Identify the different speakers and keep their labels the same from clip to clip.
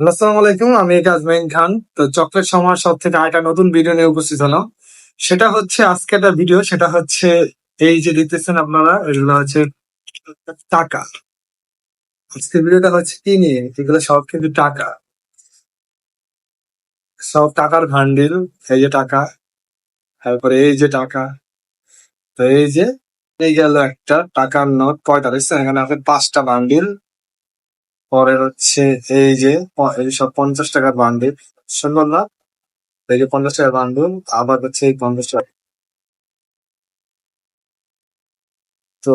Speaker 1: আসসালামু আলাইকুম, আমি কাজমাইন খান। তো চকলেট সমাজ সব থেকে আরেকটা নতুন ভিডিও নিয়ে উপস্থিত হলাম। সেটা হচ্ছে আজকে একটা ভিডিও সেটা হচ্ছে এই যে দেখতেছেন আপনারা, এগুলো হচ্ছে টাকা। আজকে ভিডিওটা হচ্ছে কি নিয়ে? এগুলো সব কিন্তু টাকা। সব টাকার ভান্ডিল এই যে টাকা, তারপরে এই যে টাকা। তো এই যে, এই গেল একটা টাকার নোট পঁয়তাল্লিশ এখানে আছে পাঁচটা বান্ডিল পরে হচ্ছে এই যে প- এই সব পঞ্চাশ টাকার বান্ডিল। সুন্দর না? এই যে পঞ্চাশ টাকার বান্ডিল, আবার হচ্ছে এই পঞ্চাশ টাকা। তো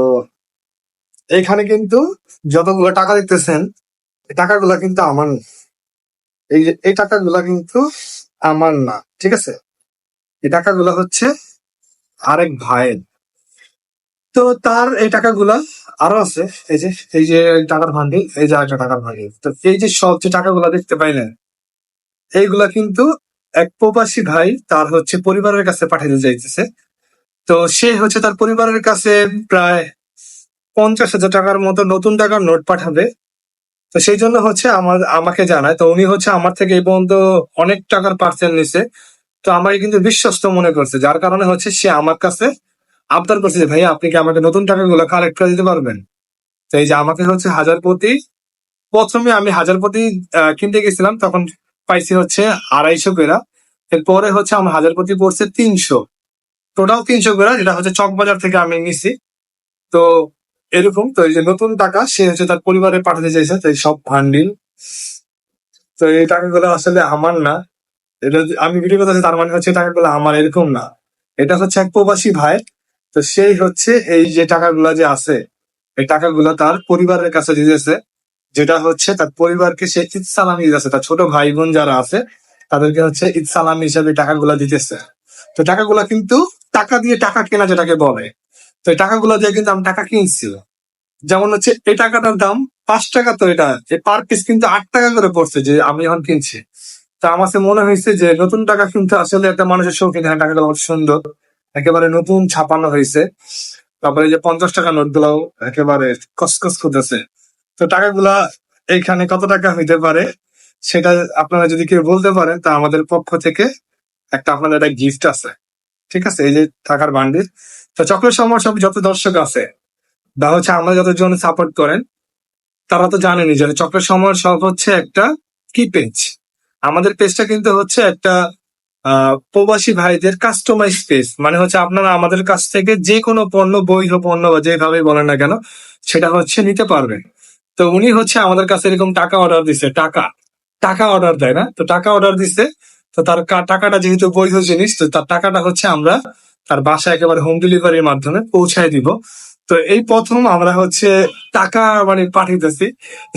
Speaker 1: এইখানে কিন্তু যতগুলো টাকা দিতেছেন, এই টাকাগুলো কিন্তু আমার না। এই যে, এই টাকাগুলো কিন্তু আমার না, ঠিক আছে? এই টাকাগুলো হচ্ছে আরেক ভাইয়ের। তো তার এই টাকাগুলা আরও আছে, এই যে এই যে টাকার ভান্ডিল এই যে একটা টাকার ভান্ডিল তো এই যে সব যে টাকাগুলা দেখতে পাইলেন, এইগুলা কিন্তু এক প্রবাসী ভাই তার হচ্ছে পরিবারের কাছে পাঠাতে যাইতেছে তো সে হচ্ছে তার পরিবারের কাছে প্রায় পঞ্চাশ হাজার টাকার মতো নতুন টাকার নোট পাঠাবে। তো সেই জন্য হচ্ছে আমার, আমাকে জানায়, তো উনি হচ্ছে আমার থেকে এই পর্যন্ত অনেক টাকার পার্সেল নিছে। তো আমাকে কিন্তু বিশ্বস্ত মনে করছে, যার কারণে হচ্ছে সে আমার কাছে আবদার করছে যে ভাই আপনি কি আমাকে নতুন টাকাগুলো কালেক্ট করে দিতে পারবেন? তো এই যে আমাকে হচ্ছে হাজার প্রতি, প্রথমে আমি হাজার প্রতি কিনতে গেছিলাম, তখন পাইছি হচ্ছে আড়াইশো করে। এরপরে হচ্ছে আমার হাজার প্রতি পড়ছে তিনশো। টোটাল তিনশো করে, যেটা হচ্ছে চকবাজার থেকে আমি নিছি। তো এরকম, তো এই যে নতুন টাকা, সে হচ্ছে তার পরিবারে পাঠাতে চাইছে, তো সব ভান্ডিল তো এই টাকাগুলো আসলে আমার না। এটা আমি ভিডিও কথা তার মানে হচ্ছে টাকাগুলো আমার, এরকম না। এটা হচ্ছে এক প্রবাসী ভাই তো সেই হচ্ছে এই যে টাকাগুলা যে আছে, এই টাকাগুলো তার পরিবারের কাছে দিতেছে যেটা হচ্ছে তার পরিবারকে সে ঈদ সালামি দিতেছে তার ছোট ভাই বোন যারা আছে, তাদেরকে হচ্ছে ঈদ সালামি হিসাবে টাকাগুলো দিতেছে। তো টাকাগুলা কিন্তু টাকা দিয়ে টাকা কেনা যেটাকে বলে, তো এই টাকাগুলো দিয়ে কিন্তু আমি টাকা কিনছি। যেমন হচ্ছে এই টাকাটার দাম পাঁচ টাকা তো এটা যে পার পিস কিন্তু আট টাকা করে পড়ছে যে আমি এখন কিনছি। তা আমার মনে হয়েছে যে নতুন টাকা কিন্তু আসলে একটা মানুষের শৌখিন হ্যাঁ টাকাটা অনেক সুন্দর। একেবারে নতুন ছাপানো হয়েছে। তারপরে যে পঞ্চাশ টাকা নোট গুলাও একেবারে কসকস খুঁজেছে তো টাকাগুলা এইখানে কত টাকা হইতে পারে সেটা আপনারা যদি কেউ বলতে পারেন, তা আমাদের পক্ষ থেকে একটা আপনাদের একটা গিফট আছে। ঠিক আছে? এই যে টাকার বান্ডিল। তো চক্রের সময় সব যত দর্শক আছে, বা হচ্ছে আমরা যতজন সাপোর্ট করেন, তারা তো জানেনই যে চক্রের সময় সব হচ্ছে একটা কি পেজ আমাদের পেজটা কিন্তু হচ্ছে একটা প্রবাসী ভাইদের কাস্টমাইজ পেজ মানে হচ্ছে আপনারা আমাদের কাছ থেকে যে কোনো পণ্য, বৈধ পণ্য বা যেভাবে বলেন না কেন, সেটা হচ্ছে নিতে পারবেন। তো উনি হচ্ছে আমাদের কাছে এরকম টাকা অর্ডার দিছে, টাকা। টাকা অর্ডার দেয় না? তো টাকা অর্ডার দিছে, তো তার টাকাটা যেহেতু বৈধ জিনিস, তো তার টাকাটা হচ্ছে আমরা তার বাসায় একেবারে হোম ডেলিভারির মাধ্যমে পৌঁছায় দিব। তো এই প্রথম আমরা হচ্ছে টাকা মানে পাঠাইতেছি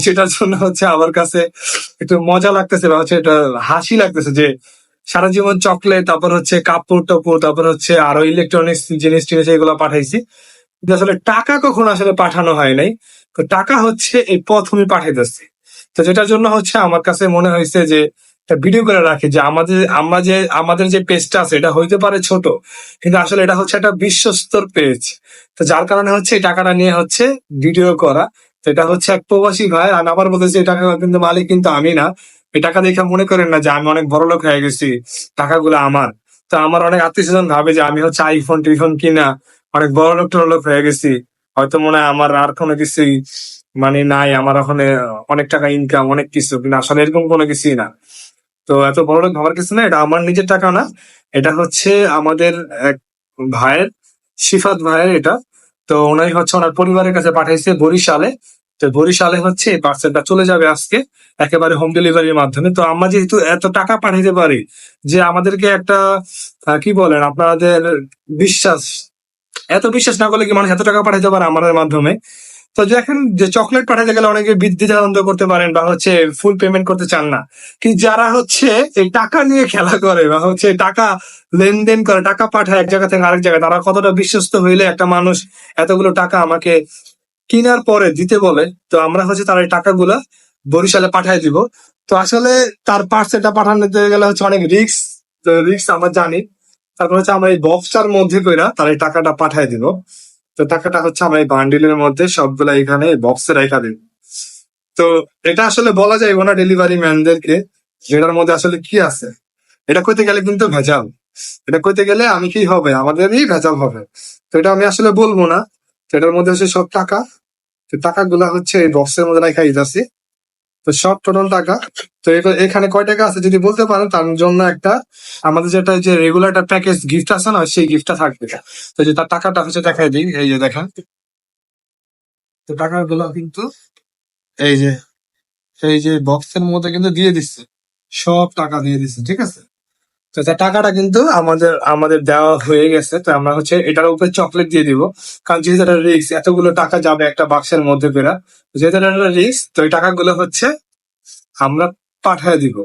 Speaker 1: সেটার জন্য হচ্ছে আমার কাছে একটু মজা লাগতেছে বা হচ্ছে এটা হাসি লাগতেছে যে সারা জীবন চকলেট তারপর হচ্ছে কাপড় টাপড়, তারপর হচ্ছে আরও ইলেকট্রনিক্স জিনিস টিনিস এগুলো পাঠাইছি। আসলে টাকা কখনো আসলে পাঠানো হয় নাই। তো টাকা হচ্ছে এই প্রথমে পাঠাইতেছি তো যেটার জন্য হচ্ছে আমার কাছে মনে হয়েছে যে ভিডিও করে রাখি যে আমাদের, আমরা যে, আমাদের যে পেজটা আছে, এটা হইতে পারে ছোট, কিন্তু আসলে এটা হচ্ছে একটা বিশ্বস্তর পেজ তো যার কারণে হচ্ছে এই টাকাটা নিয়ে হচ্ছে ভিডিও করা। তো এটা হচ্ছে এক প্রবাসী ভাই, আর আবার বলতেছে, এই টাকা কিন্তু মালিক কিন্তু আমি না। এই টাকা দেখে মনে করেন না যে আমি অনেক বড় লোক হয়ে গেছি, টাকাগুলো আমার। তো আমার অনেক আত্মীয় স্বজন ভাবে যে আমি হচ্ছে আইফোন টিফোন কিনা, অনেক বড় লোক লোক হয়ে গেছি। হয়তো মনে হয় আমার আর কোনো কিছুই মানে নাই, আমার ওখানে অনেক টাকা ইনকাম অনেক কিছু, কিন্তু আসলে এরকম কোনো কিছুই না। তো এত বড় লোক ভাবার কিছু না, এটা আমার নিজের টাকা না, এটা হচ্ছে আমাদের এক ভাইয়ের সিফাত ভাইয়ের এটা। তো ওনাই হচ্ছে ওনার পরিবারের কাছে পাঠাইছে বরিশালে। তো বরিশালে হচ্ছে পার্সেলটা চলে যাবে আজকে, একেবারে হোম ডেলিভারির মাধ্যমে। তো আমরা যেহেতু এত টাকা পাঠাইতে পারি যে আমাদেরকে একটা কি বলেন, আপনাদের বিশ্বাস, এত বিশ্বাস না করলে কি মানুষ এত টাকা পাঠাইতে পারে আমাদের মাধ্যমে? তো দেখেন যে চকলেট পাঠাতে গেলে অনেকে বৃদ্ধি আনন্দ করতে পারেন বা হচ্ছে ফুল পেমেন্ট করতে চান না। কিন্তু যারা হচ্ছে এই টাকা নিয়ে খেলা করে বা হচ্ছে টাকা লেনদেন করে, টাকা পাঠায় এক জায়গা থেকে আরেক জায়গায়, তারা কতটা বিশ্বস্ত হইলে একটা মানুষ এতগুলো টাকা আমাকে কিনার পরে দিতে বলে, তো আমরা হচ্ছে তার এই টাকাগুলা বরিশালে পাঠাই দিব। তো আসলে তার পার্সেলটা পাঠানোতে গেলে হচ্ছে অনেক তো রিস্ক আমরা জানি। তারপর হচ্ছে আমরা এই বক্সটার মধ্যে কইরা তার এই টাকাটা পাঠাই দিব। তো টাকাটা হচ্ছে আমরা এই বান্ডিলের মধ্যে সবগুলা এখানে বক্সে রেখা দিব। তো এটা আসলে বলা যায় না ডেলিভারি ম্যানদেরকে যেটার মধ্যে আসলে কি আছে। এটা কইতে গেলে কিন্তু ভেজাল। এটা কইতে গেলে আমি কি হবে? আমাদেরই ভেজাল হবে। তো এটা আমি আসলে বলব না। তো এটার মধ্যে হচ্ছে সব টাকা। তো টাকাগুলা হচ্ছে এই বক্সের মধ্যে রাখা দিতেছি। তো সব টোটাল টাকা। তো এখানে কয় টাকা আছে যদি বলতে পারেন, তার জন্য একটা আমাদের যেটা যে রেগুলার একটা প্যাকেজ গিফট আছে না, সেই গিফটটা থাকবে। তো যে তার টাকাটা হচ্ছে দেখাই দিই, এই যে দেখেন। তো টাকাগুলো কিন্তু এই যে এই যে বক্সের মধ্যে কিন্তু দিয়ে দিচ্ছে। সব টাকা দিয়ে দিচ্ছে, ঠিক আছে? তো টাকাটা কিন্তু আমাদের আমাদের দেওয়া হয়ে গেছে। তো আমরা হচ্ছে এটার উপরে চকলেট দিয়ে দিব। কারণ যেহেতু এটা রিক্স এতগুলো টাকা যাবে একটা বাক্সের মধ্যে পেরা যেহেতু এটা রিক্স তো এই টাকাগুলো হচ্ছে আমরা পাঠিয়ে দিব।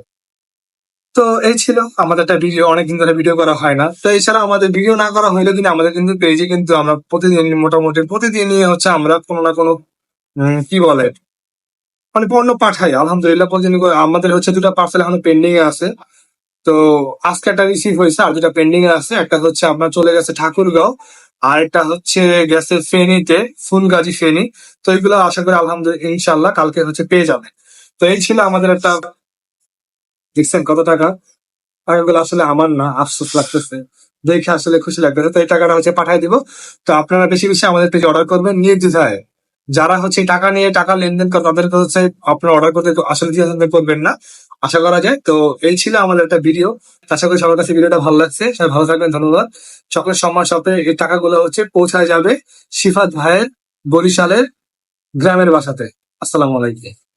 Speaker 1: তো এই ছিল আমাদের একটা ভিডিও অনেকদিন ধরে ভিডিও করা হয় না। তো এছাড়া আমাদের ভিডিও না করা হইলেও কিন্তু আমাদের কিন্তু পেজে কিন্তু আমরা প্রতিদিন, মোটামুটি প্রতিদিনই হচ্ছে আমরা কোনো না কোনো কি বলে মানে পণ্য পাঠাই। আলহামদুলিল্লাহ প্রতিদিন আমাদের হচ্ছে দুটো পার্সেল এখনও পেন্ডিং আছে। তো আজকে একটা রিসিভ হয়েছে, আর দুটা পেন্ডিং আছে, একটা হচ্ছে আপনার চলে গেছে ঠাকুরগাঁও, আর একটা হচ্ছে গেছে ফেনীতে, ফুলগাজী ফেনী। তো এগুলো আশা করি আলহামদুলিল্লাহ ইনশাল্লাহ কালকে হচ্ছে পেয়ে যাবে। তো এই ছিল আমাদের একটা দেখছেন কত টাকা? টাকাগুলো আসলে আমার না, আফসোস লাগতেছে। দেখে আসলে খুশি লাগতেছে তো এই টাকাটা হচ্ছে পাঠিয়ে দিব। তো আপনারা বেশি বেশি আমাদের পেজে অর্ডার করবেন। নিয়ে দিতে যারা হচ্ছে টাকা নিয়ে টাকা লেনদেন করে তাদেরকে হচ্ছে আপনারা অর্ডার করতে আসলে করবেন না। আশা করা যায়। তো এই ছিল আমাদের একটা ভিডিও আশা করি সবার কাছে ভিডিওটা ভালো লাগছে। সবাই ভালো থাকবেন, ধন্যবাদ। সকলের সম্মান সপে এই টাকাগুলো হচ্ছে পৌঁছায় যাবে সিফাত ভাইয়ের বরিশালের গ্রামের বাসাতে। আসসালামু আলাইকুম।